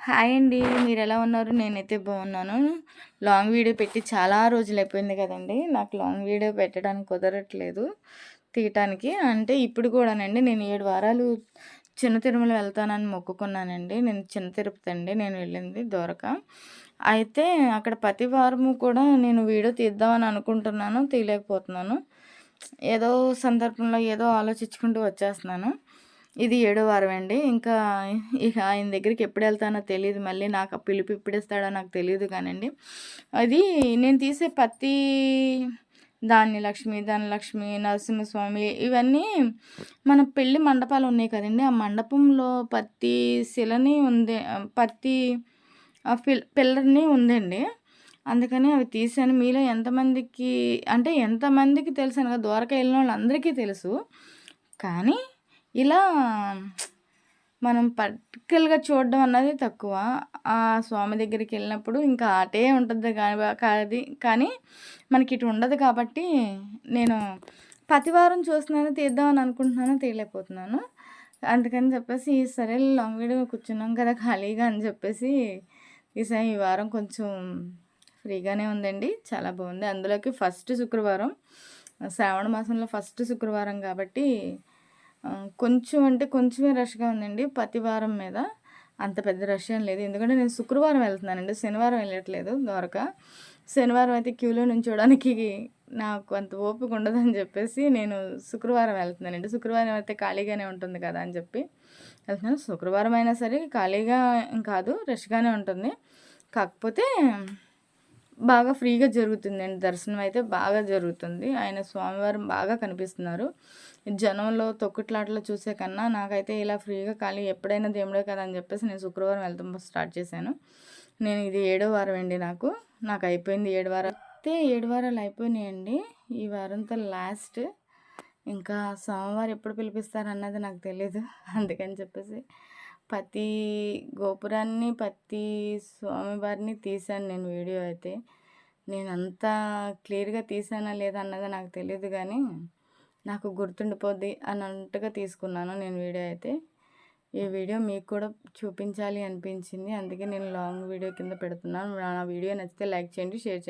Hi అండి మీరు ఎలా ఉన్నారు? నేనైతే బాగున్నాను. లాంగ్ వీడియో పెట్టి చాలా రోజులు అయిపోయింది కదండి. నాకు లాంగ్ వీడియో పెట్టడానికి కుదరట్లేదు తీయటానికి. అంటే ఇప్పుడు కూడానండి నేను ఏడు వారాలు చిన్న తిరుమల వెళ్తానని మొక్కుకున్నానండి. నేను చిన్న తిరుపతి అండి నేను వెళ్ళింది దొరక. అయితే అక్కడ ప్రతి వారము కూడా నేను వీడియో తీద్దామని అనుకుంటున్నాను తీయలేకపోతున్నాను. ఏదో సందర్భంలో ఏదో ఆలోచించుకుంటూ వచ్చేస్తున్నాను. ఇది ఏడో వారం అండి. ఇంకా ఇక ఆయన దగ్గరికి ఎప్పుడు వెళ్తానో తెలియదు మళ్ళీ నాకు పిలుపు ఇప్పుడేస్తాడో నాకు తెలియదు కానండి. అది నేను తీసే పత్తి ధాన్యలక్ష్మి ధనలక్ష్మి నరసింహస్వామి ఇవన్నీ మన పెళ్ళి మండపాలు ఉన్నాయి కదండి. ఆ మండపంలో పత్తి శిలని ఉంది పత్తి పిల్ పిల్లర్ని ఉందండి. అందుకని అవి తీసాను మీలో ఎంతమందికి అంటే ఎంతమందికి తెలుసు అనగా ద్వారకా వెళ్ళిన వాళ్ళందరికీ తెలుసు. కానీ ఇలా మనం పర్టికల్గా చూడడం అన్నది తక్కువ. ఆ స్వామి దగ్గరికి వెళ్ళినప్పుడు ఇంకా ఆటే ఉంటుంది కానీ కాది. కానీ మనకి ఇటు ఉండదు కాబట్టి నేను ప్రతివారం చూస్తున్నాను తీద్దామని అనుకుంటున్నాను తీయలేకపోతున్నాను. అందుకని చెప్పేసి సరే లాంగ్ వీడియో కూర్చున్నాం కదా ఖాళీగా అని చెప్పేసి ఈసారి ఈ వారం కొంచెం ఫ్రీగానే ఉందండి. చాలా బాగుంది. అందులోకి ఫస్ట్ శుక్రవారం శ్రావణ మాసంలో ఫస్ట్ శుక్రవారం కాబట్టి కొంచెం అంటే కొంచెమే రష్గా ఉందండి ప్రతి వారం మీద. అంత పెద్ద రష్ ఏం లేదు. ఎందుకంటే నేను శుక్రవారం వెళ్తున్నానండి. శనివారం వెళ్ళట్లేదు దొరక. శనివారం అయితే క్యూలో నుంచోడానికి నాకు అంత ఓపిక ఉండదని చెప్పేసి నేను శుక్రవారం వెళ్తున్నానండి. శుక్రవారం అయితే ఖాళీగానే ఉంటుంది కదా అని చెప్పి వెళ్తున్నాను. శుక్రవారం అయినా సరే ఖాళీగా కాదు రష్గానే ఉంటుంది. కాకపోతే బాగా ఫ్రీగా జరుగుతుందండి. దర్శనం అయితే బాగా జరుగుతుంది. ఆయన స్వామివారం బాగా కనిపిస్తున్నారు. జనంలో తొక్కుట్లాట్లో చూసే కన్నా నాకైతే ఇలా ఫ్రీగా ఖాళీ ఎప్పుడైనా దేవుడే కదా అని చెప్పేసి నేను శుక్రవారం వెళ్తాం స్టార్ట్ చేశాను. నేను ఇది ఏడో వారం అండి నాకు. నాకు అయిపోయింది ఏడు వారాలు. అయితే ఏడు వారాలు అయిపోయినాయండి. ఈ వారంతో లాస్ట్ ఇంకా సోమవారం ఎప్పుడు పిలిపిస్తారన్నది నాకు తెలియదు అందుకని చెప్పేసి ప్రతి గోపురాన్ని ప్రతి స్వామివారిని తీశాను నేను వీడియో అయితే. నేను అంత క్లియర్గా తీసానా లేదా అన్నది నాకు తెలియదు కానీ నాకు గుర్తుండిపోద్ది అన్నట్టుగా తీసుకున్నాను నేను వీడియో అయితే. ఈ వీడియో మీకు కూడా చూపించాలి అనిపించింది. అందుకే నేను లాంగ్ వీడియో కింద పెడుతున్నాను. నా వీడియో నచ్చితే లైక్ చేయండి షేర్ చేయండి.